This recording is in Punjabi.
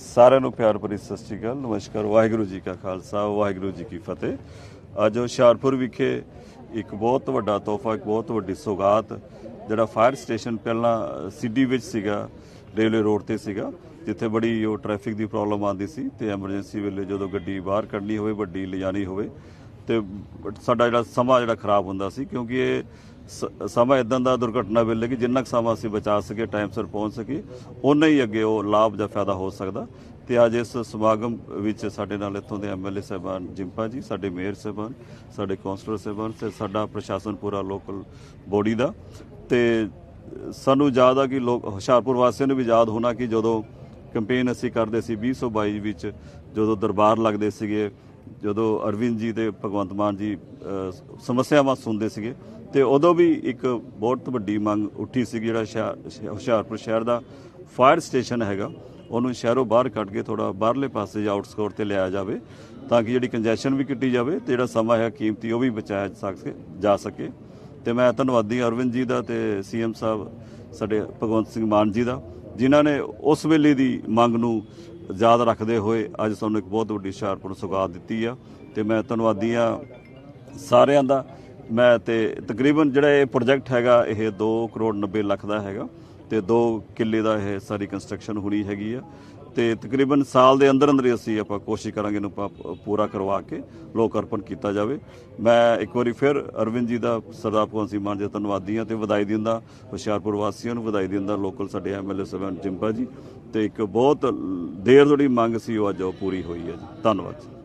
ਸਾਰਿਆਂ ਨੂੰ ਪਿਆਰ ਭਰੀ ਸਤਿ ਸ਼੍ਰੀ ਅਕਾਲ, ਨਮਸਕਾਰ, ਵਾਹਿਗੁਰੂ ਜੀ ਕਾ ਖਾਲਸਾ, ਵਾਹਿਗੁਰੂ ਜੀ ਕੀ ਫਤਿਹ। ਅੱਜ ਹੁਸ਼ਿਆਰਪੁਰ ਵਿਖੇ ਇੱਕ ਬਹੁਤ ਵੱਡਾ ਤੋਹਫਾ, ਇੱਕ ਬਹੁਤ ਵੱਡੀ ਸੌਗਾਤ, ਜਿਹੜਾ ਫਾਇਰ ਸਟੇਸ਼ਨ ਪਹਿਲਾਂ ਸਿਟੀ ਵਿੱਚ ਸੀਗਾ, ਰੇਲਵੇ ਰੋਡ ਤੇ ਸੀਗਾ, ਜਿੱਥੇ ਬੜੀ ਉਹ ਟ੍ਰੈਫਿਕ ਦੀ ਪ੍ਰੋਬਲਮ ਆਉਂਦੀ ਸੀ ਤੇ ਐਮਰਜੈਂਸੀ ਵੇਲੇ ਜਦੋਂ ਗੱਡੀ ਬਾਹਰ ਕੱਢਣੀ ਹੋਵੇ, ਵੱਡੀ ਲਿਜਾਣੀ ਹੋਵੇ ਤੇ ਸਾਡਾ ਜਿਹੜਾ ਸਮਾਂ ਜਿਹੜਾ ਖਰਾਬ ਹੁੰਦਾ ਸੀ, ਕਿਉਂਕਿ ਇਹ ਸ- ਸਮਾਂ ਇਦਾਂ ਦਾ ਦੁਰਘਟਨਾ ਵੇਲੇ ਕਿ ਜਿੰਨਾ ਕੁ ਸਮਾਂ ਅਸੀਂ ਬਚਾ ਸਕੇ ਟਾਈਮ ਸਿਰ ਪਹੁੰਚ ਸਕੇ ਉਨਾ ਹੀ ਅੱਗੇ ਉਹ ਲਾਭ ਜਾਂ ਫਾਇਦਾ ਹੋ ਸਕਦਾ। ਤੇ ਅੱਜ ਇਸ ਸਮਾਗਮ ਵਿੱਚ ਸਾਡੇ ਨਾਲ ਇੱਥੋਂ ਦੇ ਐਮਐਲਏ ਸਾਹਿਬਾਨ ਜਿੰਪਾ ਜੀ, ਸਾਡੇ ਮੇਅਰ ਸਾਹਿਬਾਨ, ਸਾਡੇ ਕਾਉਂਸਲਰ ਸਾਹਿਬਾਨ ਤੇ ਸਾਡਾ ਪ੍ਰਸ਼ਾਸਨ ਪੂਰਾ ਲੋਕਲ ਬੋਡੀ ਦਾ। ਤੇ ਸਾਨੂੰ ਯਾਦ ਆ ਕਿ ਲੋਕ ਹੁਸ਼ਿਆਰਪੁਰ ਵਾਸੀਆਂ ਨੂੰ ਵੀ ਯਾਦ ਹੋਣਾ ਕਿ ਜਦੋਂ ਕੈਂਪੇਨ ਅਸੀਂ ਕਰਦੇ ਸੀ 2022 ਵਿੱਚ, ਜਦੋਂ ਦਰਬਾਰ ਲੱਗਦੇ ਸੀਗੇ ਜਦੋਂ ਅਰਵਿੰਦ ਜੀ ਤੇ ਭਗਵੰਤ ਮਾਨ ਜੀ ਸਮੱਸਿਆਵਾਂ ਸੁਣਦੇ ਸੀਗੇ, ਤੇ ਉਦੋਂ ਵੀ ਇੱਕ ਬਹੁਤ ਵੱਡੀ ਮੰਗ ਉੱਠੀ ਸੀ ਜਿਹੜਾ ਸ਼ਹਿਰ- ਹੁਸ਼ਿਆਰਪੁਰ ਸ਼ਹਿਰ ਦਾ ਫਾਇਰ ਸਟੇਸ਼ਨ ਹੈਗਾ, ਉਹਨੂੰ ਸ਼ਹਿਰੋਂ ਬਾਹਰ ਕੱਢ ਕੇ ਥੋੜਾ ਬਾਹਰਲੇ ਪਾਸੇ ਜਾਂ ਆਊਟਸਕੋਰ ਤੇ ਲਿਆਇਆ ਜਾਵੇ, ਤਾਂ ਕਿ ਜਿਹੜੀ ਕੰਜੈਸ਼ਨ ਵੀ ਕੱਟੀ ਜਾਵੇ ਤੇ ਜਿਹੜਾ ਸਮਾਂ ਹੈ, ਕੀਮਤੀ, ਉਹ ਵੀ ਬਚਾਇਆ ਜਾ ਸਕੇ ਜਾ ਸਕੇ। ਤੇ ਮੈਂ ਧੰਨਵਾਦੀ ਅਰਵਿੰਦ ਜੀ ਦਾ ਤੇ ਸੀਐਮ ਸਾਹਿਬ, ਸਾਡੇ ਭਗਵੰਤ ਸਿੰਘ ਮਾਨ ਜੀ ਦਾ, ਜਿਨ੍ਹਾਂ ਨੇ ਉਸ ਵੇਲੇ ਦੀ ਮੰਗ ਨੂੰ ਯਾਦ ਰੱਖਦੇ ਹੋਏ ਅੱਜ ਸਾਨੂੰ ਇੱਕ ਬਹੁਤ ਵੱਡੀ ਹੁਸ਼ਿਆਰਪੁਰ ਸੁਗਾਤ ਦਿੱਤੀ ਆ ਤੇ ਮੈਂ ਧੰਨਵਾਦੀ ਆ ਸਾਰਿਆਂ ਦਾ। ਮੈਂ ਤੇ ਤਕਰੀਬਨ ਜਿਹੜਾ ਇਹ ਪ੍ਰੋਜੈਕਟ ਹੈਗਾ, ਇਹ 2 ਕਰੋੜ 90 ਲੱਖ ਦਾ ਹੈਗਾ ਤੇ 2 ਕਿੱਲੇ ਦਾ ਇਹ ਸਾਰੀ ਕੰਸਟਰਕਸ਼ਨ ਹੋਣੀ ਹੈਗੀ ਆ। ਤੇ ਤਕਰੀਬਨ ਸਾਲ ਦੇ ਅੰਦਰ ਅੰਦਰ ਹੀ ਅਸੀਂ ਆਪਾਂ ਕੋਸ਼ਿਸ਼ ਕਰਾਂਗੇ ਇਹਨੂੰ ਆਪਾਂ ਪੂਰਾ ਕਰਵਾ ਕੇ ਲੋਕ ਅਰਪਣ ਕੀਤਾ ਜਾਵੇ। ਮੈਂ ਇੱਕ ਵਾਰੀ ਫਿਰ ਅਰਵਿੰਦ ਜੀ ਦਾ, ਸਰਦਾਰ ਭਗਵੰਤ ਸਿੰਘ ਮਾਨ ਜੀ ਦਾ ਧੰਨਵਾਦੀ ਹਾਂ ਤੇ ਵਧਾਈ ਦਿੰਦਾ ਹੁਸ਼ਿਆਰਪੁਰ ਵਾਸੀਆਂ ਨੂੰ ਵਧਾਈ ਦਿੰਦਾ ਲੋਕਲ ਸਾਡੇ ਐਮਐਲਏ ਸਾਹਿਬਾਨ ਜਿੰਪਾ ਜੀ ਤੇ ਇੱਕ ਬਹੁਤ ਦੇਰ ਤੋਂ ਜਿਹੜੀ ਮੰਗ ਸੀ ਉਹ ਅੱਜ ਉਹ ਪੂਰੀ ਹੋਈ ਹੈ ਜੀ। ਧੰਨਵਾਦ ਜੀ।